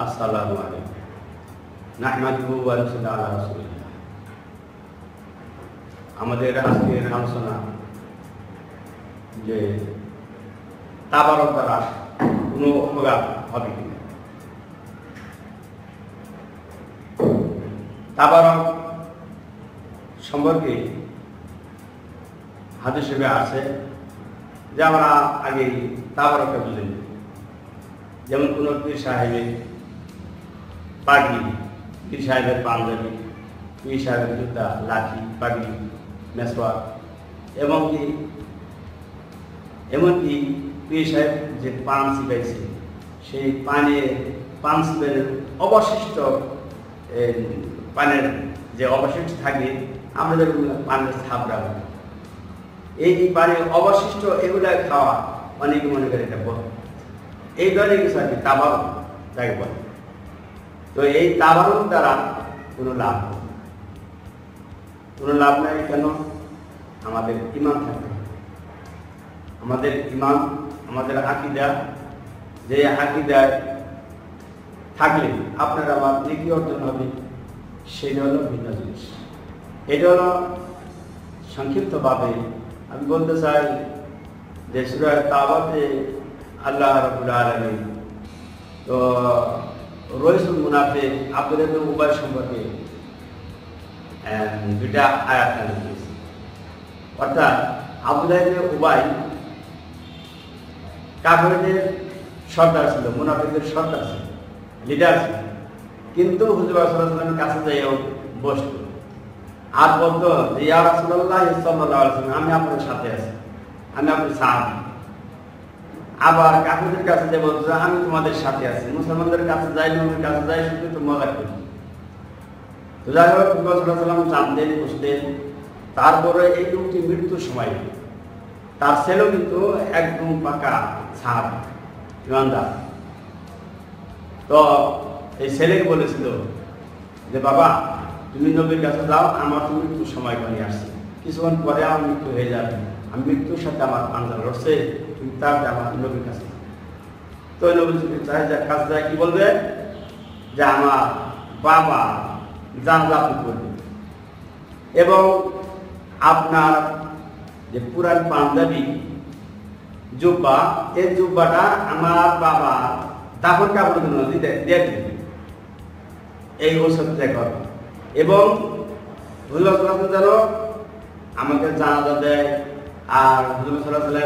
আসসালামু আলাইকুম নাহমাদুহু ওয়া নুসাল্লি আলা রাসূলিল্লাহ আমাদের আজকের আলোচনা যে তাবারক দ্বারা কোনো উপকার হবে কিনা? তাবারক সম্পর্কে হাদিস হিসেবে আছে যে আমরা আগে তাবারকটা বুঝে নিই যেমন কোনো পীর সাহেবের পাগড়ি, পীর সাহেবের পাঞ্জাবি, পীর সাহেবের জুতা, লাঠি, পাগড়ি মেসওয়াক এবং কি এমনকি পীর সাহেব যে পান শিখাইছে, সেই পানে, পান সিপের অবশিষ্ট পানের যে অবশিষ্ট থাকে আমাদের পানের ছাপড়া। এই পানির অবশিষ্ট এগুলা খাওয়া অনেকে মনে করে এটা বড় এই ধরনের কিছু আর কি তাবারক যাকে বলে। তো এই তাবারক দ্বারা কোনো লাভ কোনো লাভ নাই কেন? আমাদের ইমান থাকে আমাদের ইমান, আমাদের আকিদা, যে আকিদায় থাকলে আপনার আমার নেকি অর্জন হবে, সেটা হলো ভিন্ন জিনিস। এটা হলো সংক্ষিপ্তভাবে আমি বলতে চাই যে সুরা তাবাতে আল্লাহ রাবুল আলমী তো রইসুল মুনাফে আব্দুল উবাই সম্পর্কে দুইটা আয়াত করেছে অর্থাৎ আব্দুল্লাহ উবাই, কাফেরদের সর্দার ছিল, মুনাফিকদের সর্দার ছিল লিডার ছিল। কিন্তু হুজুর সাল্লামের কাছে যাইও বসত আর বলতো ইয়া রাসূলুল্লাহ সাল্লাল্লাহু আমি আপনার সাথে আছি। আমি আপনার সাহাবী। আবার কাকুদের কাছে যে বলতো আমি তোমাদের সাথে আছি। মুসলমানদের কাছে যাই, নবীর কাছে যাই, শুধু তো মজা করি। তো যাই হোক সাল্লাম জানতেন বুঝতেন তারপরে এই লোকটি মৃত্যুর সময়, তার ছেলেও কিন্তু একদম পাকা ছাপ ইমানদার। তো এই ছেলেকে বলেছিল যে, বাবা তুমি নবীর কাছে যাও, আমার তো মৃত্যুর সময় পানি আসছে। কিছুক্ষণ পরে আমার মৃত্যু হয়ে যাবে। আমি মৃত্যুর সাথে আমার পাঞ্জা লড়ছে, তুমি তার আমার নবীর কাছে। তো নবী চাই যে, কাছে যায় কি বলবে? যে আমার বাবা আপনি করবেন এবং আপনার যে পুরান পাঞ্জাবি জুব্বা, এই জুব্বাটা আমার বাবা দাফন কাপড় দিয়ে দিবে। এই ওষুধটা করো এবং যেন আমাকে জানাজা দেয় আর হুজুর সাল্লাহ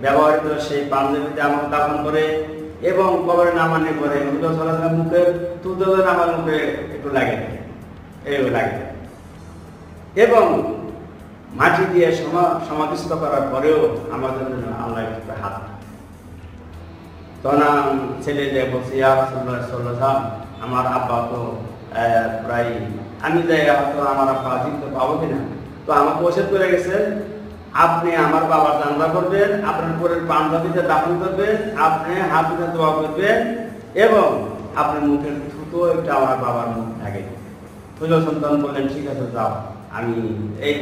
ব্যবহৃত সেই পাঞ্জাবিতে আমাকে দাফন করে এবং কবরে নামানি করে হুজুর সাল্লাহ মুখের তুদলের আমার মুখে একটু লাগে। এই লাগে। এবং মাটি দিয়ে সমা- সমাধিস্থ করার পরেও আমার জন্য আল্লাহ হাত তখন ছেলে যে আলাইহি ওয়াসাল্লাম, আমার আব্বা তো প্রায় আমি যাই হয়তো আমার আব্বা জিততে পাবো কিনা? তো আমাকে ওষুধ করে গেছেন আপনি আমার বাবার জানলা করবেন আপনার পরের পাঞ্জাবিতে দাফন করবেন আপনি হাত দোয়া করবেন এবং আপনার মুখের থুতো একটা আমার বাবার মুখ থাকে। হুজুর সন্তান বললেন ঠিক আছে যাও আমি এই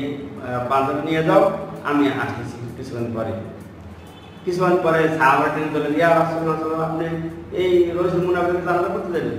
পাঞ্জাবি নিয়ে যাও আমি আসতেছি কিছুক্ষণ পরে। কিছুক্ষণ পরে সাহাবাটিন বললেন ইয়া আলাইহি ওয়াসাল্লাম, এই রসুল মুনাফিক জানলা করতে যাবেন?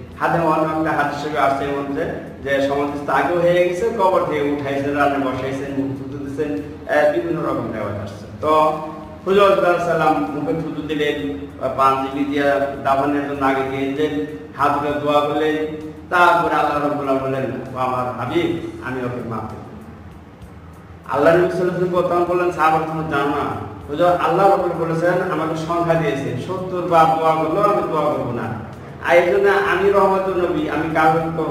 হাতে অন্য একটা হাত হিসেবে আসছে এর মধ্যে যে সমাধিস্থ আগেও হয়ে গেছে, কবর থেকে উঠাইছেন রান্না বসাইছেন মুখ থুতু দিচ্ছেন বিভিন্ন রকম ব্যাপার আসছে। তো হুজুর সাল্লাম মুখে থুতু দিলেন পাঞ্জিবি দিয়ে দাফনের জন্য আগে দিয়ে হাত ধরে দোয়া করলেন, তারপরে আল্লাহ রব্বুল্লাহ বললেন, "ও আমার হাবিব, আমি ওকে মাফ আল্লাহ নবী আলাইহি বললেন সাহাবারা তোমরা জানো না? আল্লাহ রাব্বুল বলেছেন, আমাকে সংখ্যা দিয়েছে 70 বা দোয়া করলেও আমি দোয়া করব না। আর এই জন্য আমি রহমতুল নবী, আমি কারোর তো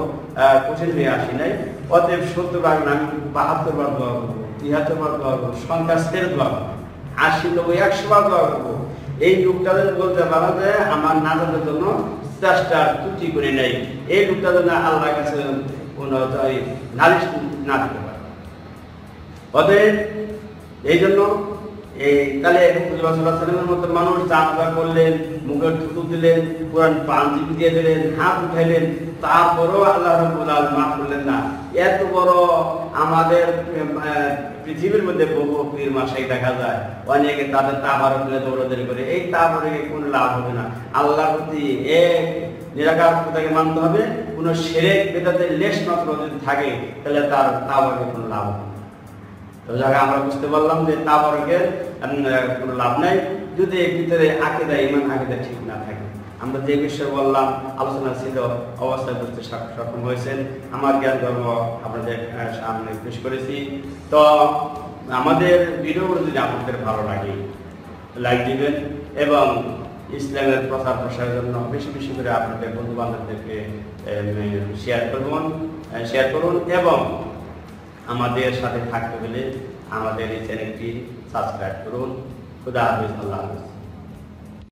কঠিন হয়ে আসি নাই। অতএব 70 বার না, আমি 72 বার দোয়া করব 73 বার দোয়া করব, সংখ্যা ছেড়ে দোয়া করব, আশি নব্বই, একশো বার দোয়া করব। এই লোকটা বলতে পারো যে আমার নাজাদের জন্য চেষ্টার ত্রুটি করে নেই। এই লোকটা যেন আল্লাহর কাছে কোনো নালিশ না দিতে পারে। অতএব এই জন্য এই তাহলে সাল্লামের মতো মানুষ চাঁদা করলেন মুখের থুতু দিলেন, কোরআন পাঞ্জি দিয়ে দিলেন, হাত উঠাইলেন, তারপরেও আল্লাহ রব্বুল আলামিন মাফ করলেন না। এত বড় আমাদের পৃথিবীর মধ্যে বহু পীর মাসাই দেখা যায়। অনেকে তাদের তাবার ফেলে দৌড়াদৌড়ি করে। এই তাবারে কোনো লাভ হবে না। আল্লাহর প্রতি এক নিরাকার তাকে মানতে হবে। কোনো সেরেক বেদাতে লেশ মাত্র যদি থাকে, তাহলে তার তাবারে কোনো লাভ হবে যাকে আমরা বুঝতে পারলাম যে তাবারকের কোনো লাভ নাই, যদি এর ভিতরে আকেদা ইমান আকেদা ঠিক না থাকে। আমরা যে বিষয়ে বললাম আলোচনা ছিল অবস্থায় বুঝতে সক্ষম হয়েছেন। আমার জ্ঞান ধর্ম আপনাদের সামনে পেশ করেছি। তো আমাদের ভিডিওগুলো যদি আপনাদের ভালো লাগে, লাইক দিবেন এবং ইসলামের প্রচার প্রসারের জন্য বেশি বেশি করে আপনাদের বন্ধু বান্ধবদেরকে শেয়ার করুন শেয়ার করুন এবং আমাদের সাথে থাকতে হলে আমাদের এই চ্যানেলটি সাবস্ক্রাইব করুন। খুদা হাফিজ আল্লাহ হাফিজ।